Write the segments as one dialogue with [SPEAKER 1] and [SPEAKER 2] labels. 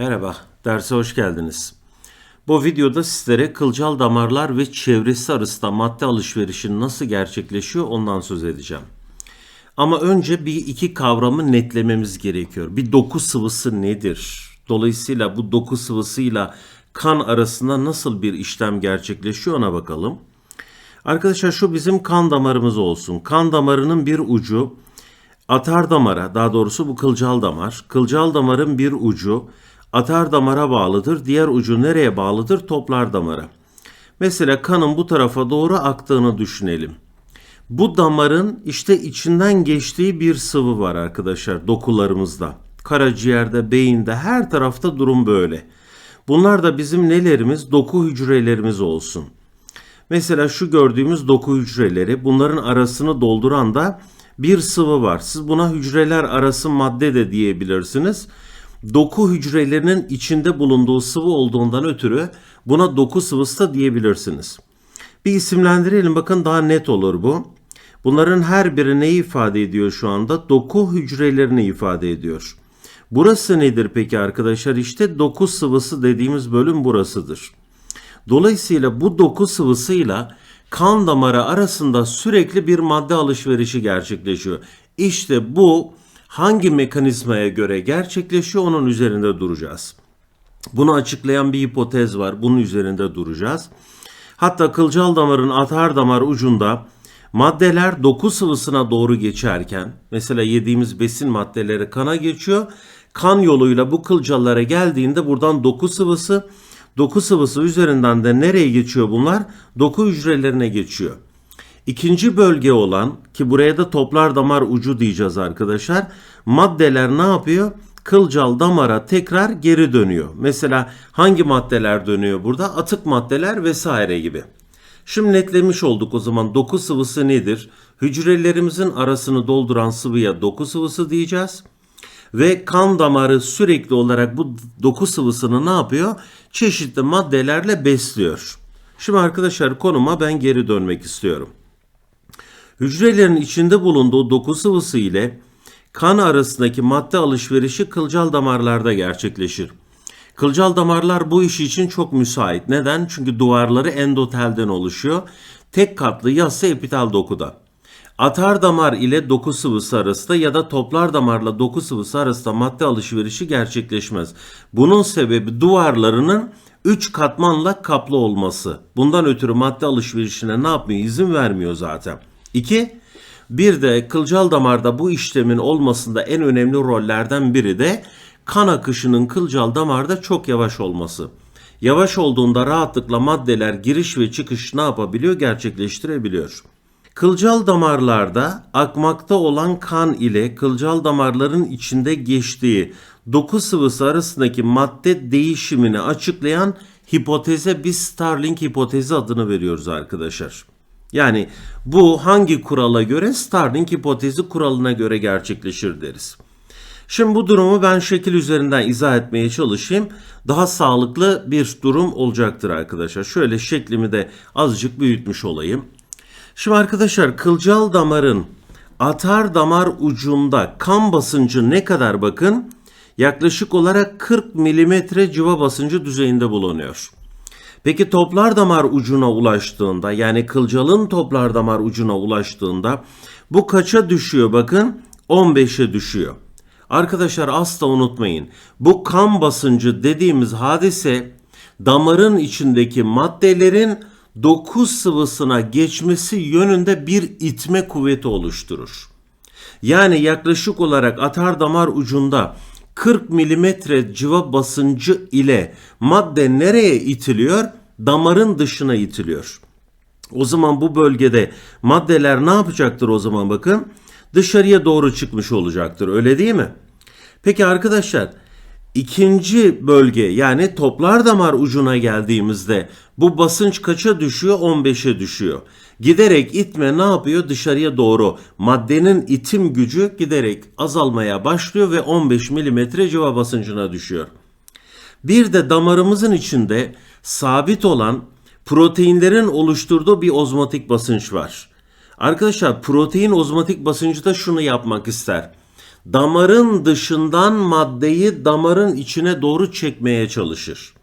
[SPEAKER 1] Merhaba, derse hoş geldiniz. Bu videoda sizlere kılcal damarlar ve çevresi arasında madde alışverişi nasıl gerçekleşiyor ondan söz edeceğim. Ama önce bir iki kavramı netlememiz gerekiyor. Bir doku sıvısı nedir? Dolayısıyla bu doku sıvısıyla kan arasında nasıl bir işlem gerçekleşiyor ona bakalım. Arkadaşlar şu bizim kan damarımız olsun. Kan damarının bir ucu atar damara, daha doğrusu bu kılcal damar. Kılcal damarın bir ucu atar damara bağlıdır. Diğer ucu nereye bağlıdır? Toplar damara. Mesela kanın bu tarafa doğru aktığını düşünelim. Bu damarın işte içinden geçtiği bir sıvı var arkadaşlar dokularımızda. Karaciğerde, beyinde her tarafta durum böyle. Bunlar da bizim nelerimiz? Doku hücrelerimiz olsun. Mesela şu gördüğümüz doku hücreleri bunların arasını dolduran da bir sıvı var. Siz buna hücreler arası madde de diyebilirsiniz. Doku hücrelerinin içinde bulunduğu sıvı olduğundan ötürü buna doku sıvısı da diyebilirsiniz. Bir isimlendirelim bakın daha net olur bu. Bunların her biri neyi ifade ediyor şu anda? Doku hücrelerini ifade ediyor. Burası nedir peki arkadaşlar? İşte doku sıvısı dediğimiz bölüm burasıdır. Dolayısıyla bu doku sıvısıyla kan damarı arasında sürekli bir madde alışverişi gerçekleşiyor. İşte bu hangi mekanizmaya göre gerçekleşiyor onun üzerinde duracağız. Bunu açıklayan bir hipotez var. Bunun üzerinde duracağız. Hatta kılcal damarın atar damar ucunda maddeler doku sıvısına doğru geçerken mesela yediğimiz besin maddeleri kana geçiyor. Kan yoluyla bu kılcallara geldiğinde buradan doku sıvısı Doku sıvısı üzerinden de nereye geçiyor bunlar? Doku hücrelerine geçiyor. İkinci bölge olan ki buraya da toplar damar ucu diyeceğiz arkadaşlar. Maddeler ne yapıyor? Kılcal damara tekrar geri dönüyor. Mesela hangi maddeler dönüyor burada? Atık maddeler vesaire gibi. Şimdi netlemiş olduk o zaman doku sıvısı nedir? Hücrelerimizin arasını dolduran sıvıya doku sıvısı diyeceğiz ve kan damarı sürekli olarak bu doku sıvısını ne yapıyor? Çeşitli maddelerle besliyor. Şimdi arkadaşlar konuma ben geri dönmek istiyorum. Hücrelerin içinde bulunduğu doku sıvısı ile kan arasındaki madde alışverişi kılcal damarlarda gerçekleşir. Kılcal damarlar bu iş için çok müsait. Neden? Çünkü duvarları endotelden oluşuyor. Tek katlı yassı epitel dokuda. Atar damar ile doku sıvısı arasında ya da toplar damarla doku sıvısı arasında madde alışverişi gerçekleşmez. Bunun sebebi duvarlarının 3 katmanla kaplı olması. Bundan ötürü madde alışverişine ne yapmıyor? İzin vermiyor zaten. 2. Bir de kılcal damarda bu işlemin olmasında en önemli rollerden biri de kan akışının kılcal damarda çok yavaş olması. Yavaş olduğunda rahatlıkla maddeler giriş ve çıkış ne yapabiliyor? Gerçekleştirebiliyor. Kılcal damarlarda akmakta olan kan ile kılcal damarların içinde geçtiği doku sıvısı arasındaki madde değişimini açıklayan hipoteze biz Starling hipotezi adını veriyoruz arkadaşlar. Yani bu hangi kurala göre Starling hipotezi kuralına göre gerçekleşir deriz. Şimdi bu durumu ben şekil üzerinden izah etmeye çalışayım. Daha sağlıklı bir durum olacaktır arkadaşlar. Şöyle şeklimi de azıcık büyütmüş olayım. Şimdi arkadaşlar kılcal damarın atar damar ucunda kan basıncı ne kadar bakın? Yaklaşık olarak 40 milimetre civa basıncı düzeyinde bulunuyor. Peki toplar damar ucuna ulaştığında yani kılcalın toplar damar ucuna ulaştığında bu kaça düşüyor bakın? 15'e düşüyor. Arkadaşlar asla unutmayın. Bu kan basıncı dediğimiz hadise damarın içindeki maddelerin doku sıvısına geçmesi yönünde bir itme kuvveti oluşturur. Yani yaklaşık olarak atar damar ucunda 40 milimetre civa basıncı ile madde nereye itiliyor? Damarın dışına itiliyor. O zaman bu bölgede maddeler ne yapacaktır o zaman bakın? Dışarıya doğru çıkmış olacaktır öyle değil mi? Peki arkadaşlar İkinci bölge yani toplar damar ucuna geldiğimizde bu basınç kaça düşüyor? 15'e düşüyor. Giderek itme ne yapıyor? Dışarıya doğru maddenin itim gücü giderek azalmaya başlıyor ve 15 milimetre civa basıncına düşüyor. Bir de damarımızın içinde sabit olan proteinlerin oluşturduğu bir ozmotik basınç var. Arkadaşlar protein ozmotik basıncı da şunu yapmak ister damarın dışından maddeyi damarın içine doğru çekmeye çalışır.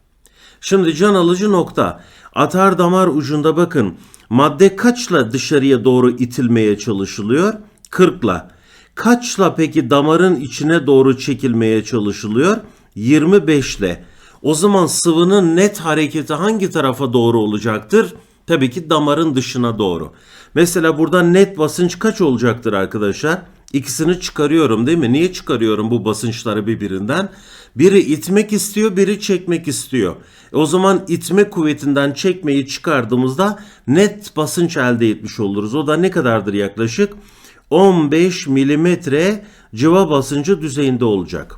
[SPEAKER 1] Şimdi can alıcı nokta. Atar damar ucunda bakın madde kaçla dışarıya doğru itilmeye çalışılıyor? 40'la. Kaçla peki damarın içine doğru çekilmeye çalışılıyor? 25 ile. O zaman sıvının net hareketi hangi tarafa doğru olacaktır? Tabii ki damarın dışına doğru. Mesela burada net basınç kaç olacaktır arkadaşlar? İkisini çıkarıyorum değil mi? Niye çıkarıyorum bu basınçları birbirinden? Biri itmek istiyor, biri çekmek istiyor. E o zaman itme kuvvetinden çekmeyi çıkardığımızda net basınç elde etmiş oluruz. O da ne kadardır yaklaşık? 15 milimetre civa basıncı düzeyinde olacak.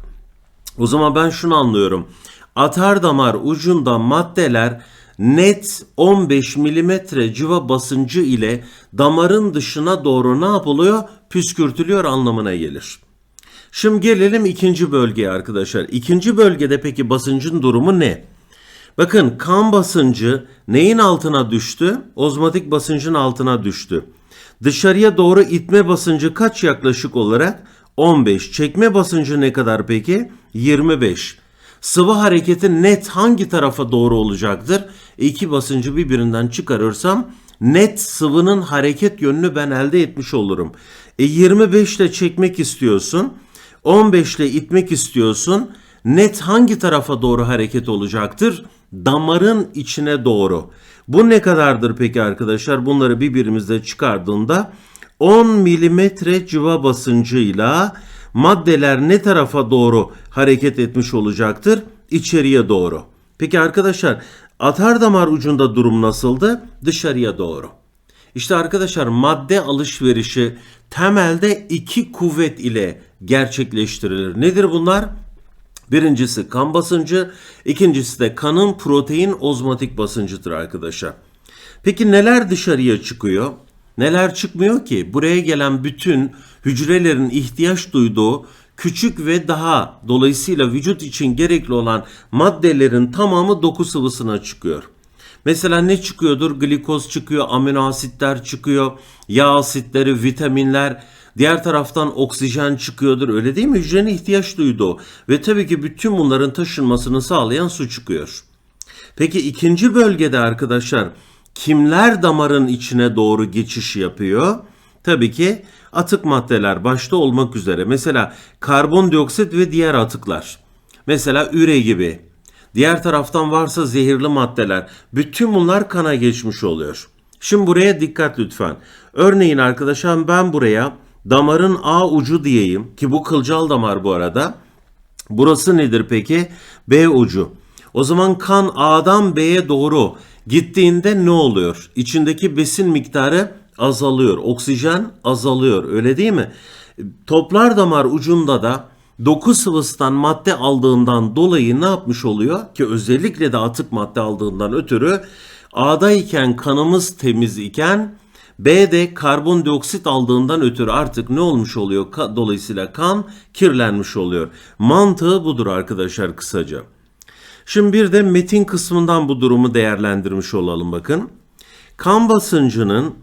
[SPEAKER 1] O zaman ben şunu anlıyorum. Atar damar ucunda maddeler net 15 milimetre civa basıncı ile damarın dışına doğru ne yapılıyor? Püskürtülüyor anlamına gelir. Şimdi gelelim ikinci bölgeye arkadaşlar. İkinci bölgede peki basıncın durumu ne? Bakın kan basıncı neyin altına düştü? Ozmotik basıncın altına düştü. Dışarıya doğru itme basıncı kaç yaklaşık olarak? 15. Çekme basıncı ne kadar peki? 25. Sıvı hareketi net hangi tarafa doğru olacaktır? İki basıncı birbirinden çıkarırsam net sıvının hareket yönünü ben elde etmiş olurum. E 25 ile çekmek istiyorsun. 15 ile itmek istiyorsun. Net hangi tarafa doğru hareket olacaktır? Damarın içine doğru. Bu ne kadardır peki arkadaşlar? Bunları birbirimizde çıkardığında 10 milimetre civa basıncıyla maddeler ne tarafa doğru hareket etmiş olacaktır? İçeriye doğru. Peki arkadaşlar atar damar ucunda durum nasıldı? Dışarıya doğru. İşte arkadaşlar madde alışverişi temelde iki kuvvet ile gerçekleştirilir. Nedir bunlar? Birincisi kan basıncı, ikincisi de kanın protein ozmotik basıncıdır arkadaşlar. Peki neler dışarıya çıkıyor? Neler çıkmıyor ki? Buraya gelen bütün hücrelerin ihtiyaç duyduğu küçük ve daha dolayısıyla vücut için gerekli olan maddelerin tamamı doku sıvısına çıkıyor. Mesela ne çıkıyordur? Glikoz çıkıyor, amino asitler çıkıyor, yağ asitleri, vitaminler, diğer taraftan oksijen çıkıyordur. Öyle değil mi? Hücrenin ihtiyaç duyduğu ve tabii ki bütün bunların taşınmasını sağlayan su çıkıyor. Peki ikinci bölgede arkadaşlar kimler damarın içine doğru geçiş yapıyor? Tabii ki atık maddeler başta olmak üzere. Mesela karbondioksit ve diğer atıklar. Mesela üre gibi. Diğer taraftan varsa zehirli maddeler. Bütün bunlar kana geçmiş oluyor. Şimdi buraya dikkat lütfen. Örneğin arkadaşlar ben buraya damarın A ucu diyeyim ki bu kılcal damar bu arada. Burası nedir peki? B ucu. O zaman kan A'dan B'ye doğru gittiğinde ne oluyor? İçindeki besin miktarı azalıyor. Oksijen azalıyor. Öyle değil mi? Toplar damar ucunda da doku sıvısından madde aldığından dolayı ne yapmış oluyor? Ki özellikle de atık madde aldığından ötürü A'dayken kanımız temiz iken B'de karbondioksit aldığından ötürü artık ne olmuş oluyor? Dolayısıyla kan kirlenmiş oluyor. Mantığı budur arkadaşlar kısaca. Şimdi bir de metin kısmından bu durumu değerlendirmiş olalım bakın. Kan basıncının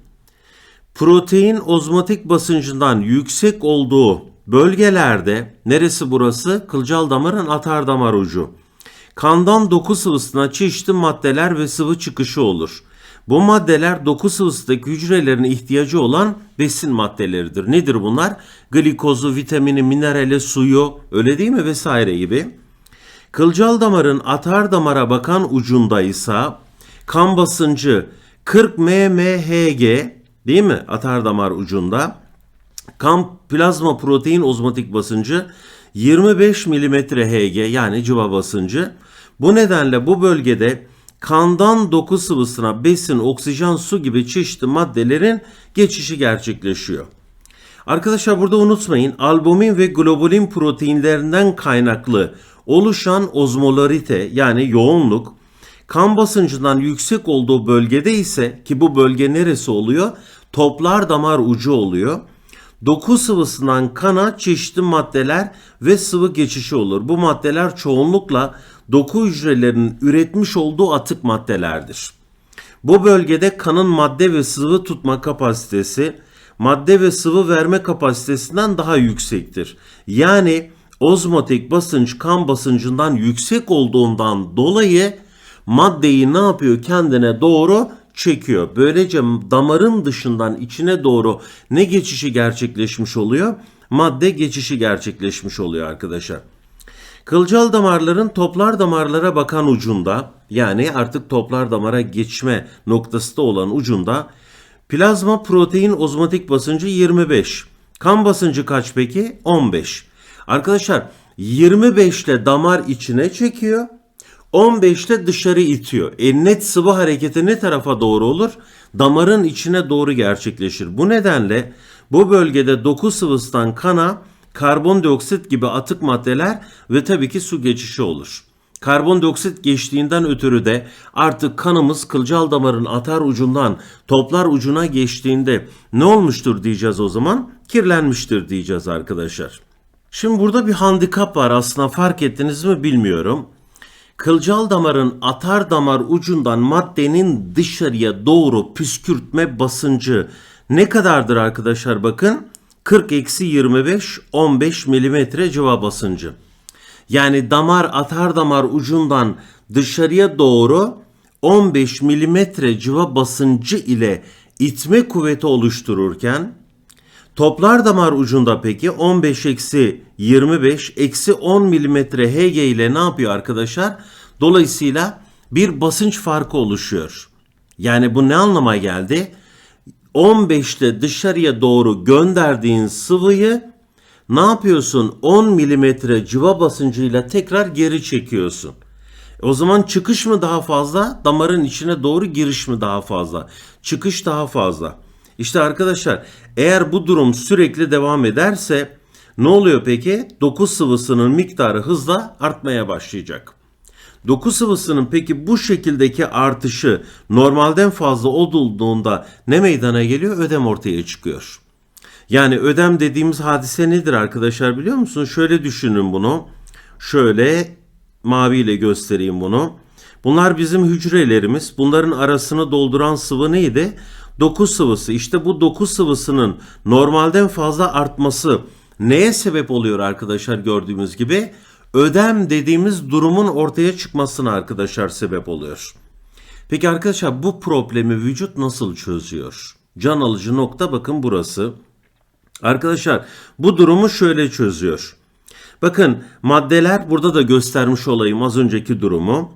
[SPEAKER 1] protein ozmotik basıncından yüksek olduğu bölgelerde neresi burası? Kılcal damarın atar damar ucu. Kandan doku sıvısına çeşitli maddeler ve sıvı çıkışı olur. Bu maddeler doku sıvısındaki hücrelerin ihtiyacı olan besin maddeleridir. Nedir bunlar? Glikozu, vitamini, minerali, suyu öyle değil mi vesaire gibi. Kılcal damarın atar damara bakan ucunda ise kan basıncı 40 mmHg değil mi atar damar ucunda? Kan plazma protein ozmotik basıncı 25 mm Hg yani civa basıncı. Bu nedenle bu bölgede kandan doku sıvısına besin, oksijen, su gibi çeşitli maddelerin geçişi gerçekleşiyor. Arkadaşlar burada unutmayın albumin ve globulin proteinlerinden kaynaklı oluşan ozmolarite yani yoğunluk kan basıncından yüksek olduğu bölgede ise ki bu bölge neresi oluyor? Toplar damar ucu oluyor. Doku sıvısından kana çeşitli maddeler ve sıvı geçişi olur. Bu maddeler çoğunlukla doku hücrelerinin üretmiş olduğu atık maddelerdir. Bu bölgede kanın madde ve sıvı tutma kapasitesi madde ve sıvı verme kapasitesinden daha yüksektir. Yani ozmotik basınç kan basıncından yüksek olduğundan dolayı maddeyi ne yapıyor? Kendine doğru çekiyor. Böylece damarın dışından içine doğru ne geçişi gerçekleşmiş oluyor? Madde geçişi gerçekleşmiş oluyor arkadaşlar. Kılcal damarların toplar damarlara bakan ucunda yani artık toplar damara geçme noktası da olan ucunda plazma protein ozmotik basıncı 25. Kan basıncı kaç peki? 15. Arkadaşlar 25 ile damar içine çekiyor. 15 ile dışarı itiyor. E net sıvı hareketi ne tarafa doğru olur? Damarın içine doğru gerçekleşir. Bu nedenle bu bölgede doku sıvısından kana karbondioksit gibi atık maddeler ve tabii ki su geçişi olur. Karbondioksit geçtiğinden ötürü de artık kanımız kılcal damarın atar ucundan toplar ucuna geçtiğinde ne olmuştur diyeceğiz o zaman? Kirlenmiştir diyeceğiz arkadaşlar. Şimdi burada bir handikap var aslında fark ettiniz mi bilmiyorum. Kılcal damarın atar damar ucundan maddenin dışarıya doğru püskürtme basıncı ne kadardır arkadaşlar bakın? 40 eksi 25 15 milimetre civa basıncı. Yani damar atar damar ucundan dışarıya doğru 15 milimetre civa basıncı ile itme kuvveti oluştururken toplar damar ucunda peki 15 eksi 25 eksi 10 milimetre Hg ile ne yapıyor arkadaşlar? Dolayısıyla bir basınç farkı oluşuyor. Yani bu ne anlama geldi? 15'te dışarıya doğru gönderdiğin sıvıyı ne yapıyorsun? 10 milimetre civa basıncıyla tekrar geri çekiyorsun. O zaman çıkış mı daha fazla, damarın içine doğru giriş mi daha fazla? Çıkış daha fazla. İşte arkadaşlar eğer bu durum sürekli devam ederse ne oluyor peki? Doku sıvısının miktarı hızla artmaya başlayacak. Doku sıvısının peki bu şekildeki artışı normalden fazla olduğunda ne meydana geliyor? Ödem ortaya çıkıyor. Yani ödem dediğimiz hadise nedir arkadaşlar biliyor musunuz? Şöyle düşünün bunu. Şöyle maviyle göstereyim bunu. Bunlar bizim hücrelerimiz. Bunların arasını dolduran sıvı neydi? Doku sıvısı. İşte bu doku sıvısının normalden fazla artması neye sebep oluyor arkadaşlar gördüğümüz gibi? Ödem dediğimiz durumun ortaya çıkmasına arkadaşlar sebep oluyor. Peki arkadaşlar bu problemi vücut nasıl çözüyor? Can alıcı nokta bakın burası. Arkadaşlar bu durumu şöyle çözüyor. Bakın maddeler burada da göstermiş olayım az önceki durumu.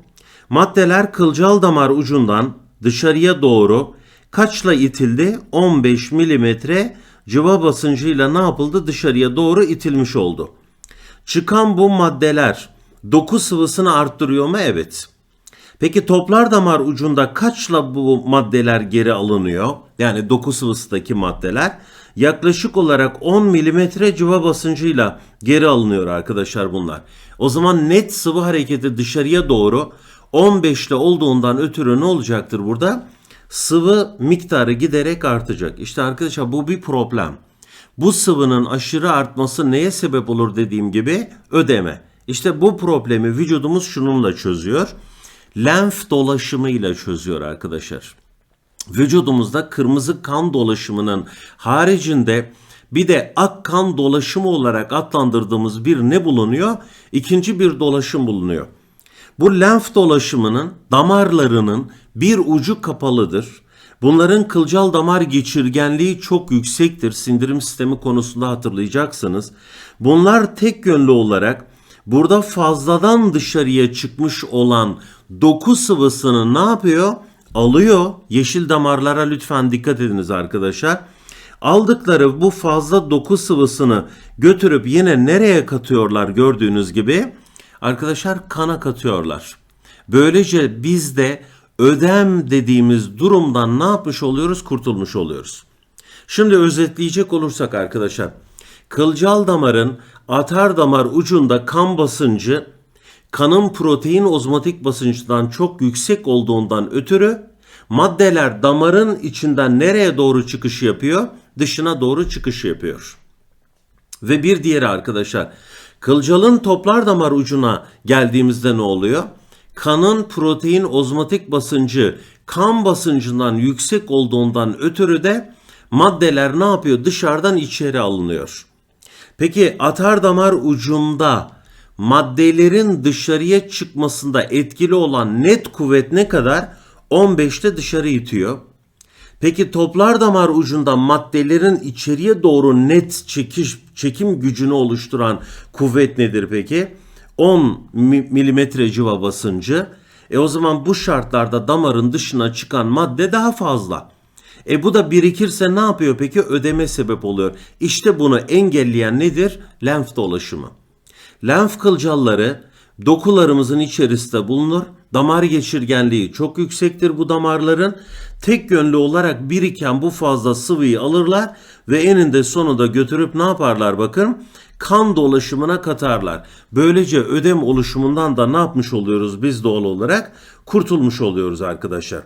[SPEAKER 1] Maddeler kılcal damar ucundan dışarıya doğru kaçla itildi? 15 milimetre civa basıncıyla ne yapıldı? Dışarıya doğru itilmiş oldu. Çıkan bu maddeler doku sıvısını arttırıyor mu? Evet. Peki toplar damar ucunda kaçla bu maddeler geri alınıyor? Yani doku sıvısındaki maddeler yaklaşık olarak 10 milimetre civa basıncıyla geri alınıyor arkadaşlar bunlar. O zaman net sıvı hareketi dışarıya doğru 15'te olduğundan ötürü ne olacaktır burada? Sıvı miktarı giderek artacak. İşte arkadaşlar bu bir problem. Bu sıvının aşırı artması neye sebep olur dediğim gibi ödeme. İşte bu problemi vücudumuz şununla çözüyor. Lenf dolaşımıyla çözüyor arkadaşlar. Vücudumuzda kırmızı kan dolaşımının haricinde bir de ak kan dolaşımı olarak adlandırdığımız bir ne bulunuyor? İkinci bir dolaşım bulunuyor. Bu lenf dolaşımının damarlarının bir ucu kapalıdır. Bunların kılcal damar geçirgenliği çok yüksektir. Sindirim sistemi konusunda hatırlayacaksınız. Bunlar tek yönlü olarak burada fazladan dışarıya çıkmış olan doku sıvısını ne yapıyor? Alıyor. Yeşil damarlara lütfen dikkat ediniz arkadaşlar. Aldıkları bu fazla doku sıvısını götürüp yine nereye katıyorlar gördüğünüz gibi? Arkadaşlar kana katıyorlar. Böylece biz de ödem dediğimiz durumdan ne yapmış oluyoruz? Kurtulmuş oluyoruz. Şimdi özetleyecek olursak arkadaşlar. Kılcal damarın atar damar ucunda kan basıncı kanın protein ozmotik basıncından çok yüksek olduğundan ötürü maddeler damarın içinden nereye doğru çıkış yapıyor? Dışına doğru çıkış yapıyor. Ve bir diğeri arkadaşlar kılcalın toplar damar ucuna geldiğimizde ne oluyor? Kanın protein ozmotik basıncı kan basıncından yüksek olduğundan ötürü de maddeler ne yapıyor? Dışarıdan içeri alınıyor. Peki atar damar ucunda maddelerin dışarıya çıkmasında etkili olan net kuvvet ne kadar? 15'te dışarı itiyor. Peki toplar damar ucunda maddelerin içeriye doğru net çekiş, çekim gücünü oluşturan kuvvet nedir peki? 10 mi- milimetre civa basıncı. E o zaman bu şartlarda damarın dışına çıkan madde daha fazla. E bu da birikirse ne yapıyor peki? Ödeme sebep oluyor. İşte bunu engelleyen nedir? Lenf dolaşımı. Lenf kılcalları dokularımızın içerisinde bulunur. Damar geçirgenliği çok yüksektir bu damarların. Tek yönlü olarak biriken bu fazla sıvıyı alırlar ve eninde sonunda götürüp ne yaparlar bakın? Kan dolaşımına katarlar. Böylece ödem oluşumundan da ne yapmış oluyoruz biz doğal olarak? Kurtulmuş oluyoruz arkadaşlar.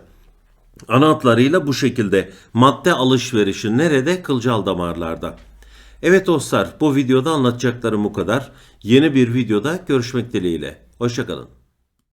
[SPEAKER 1] Ana hatlarıyla bu şekilde madde alışverişi nerede? Kılcal damarlarda. Evet dostlar bu videoda anlatacaklarım bu kadar. Yeni bir videoda görüşmek dileğiyle. Hoşçakalın.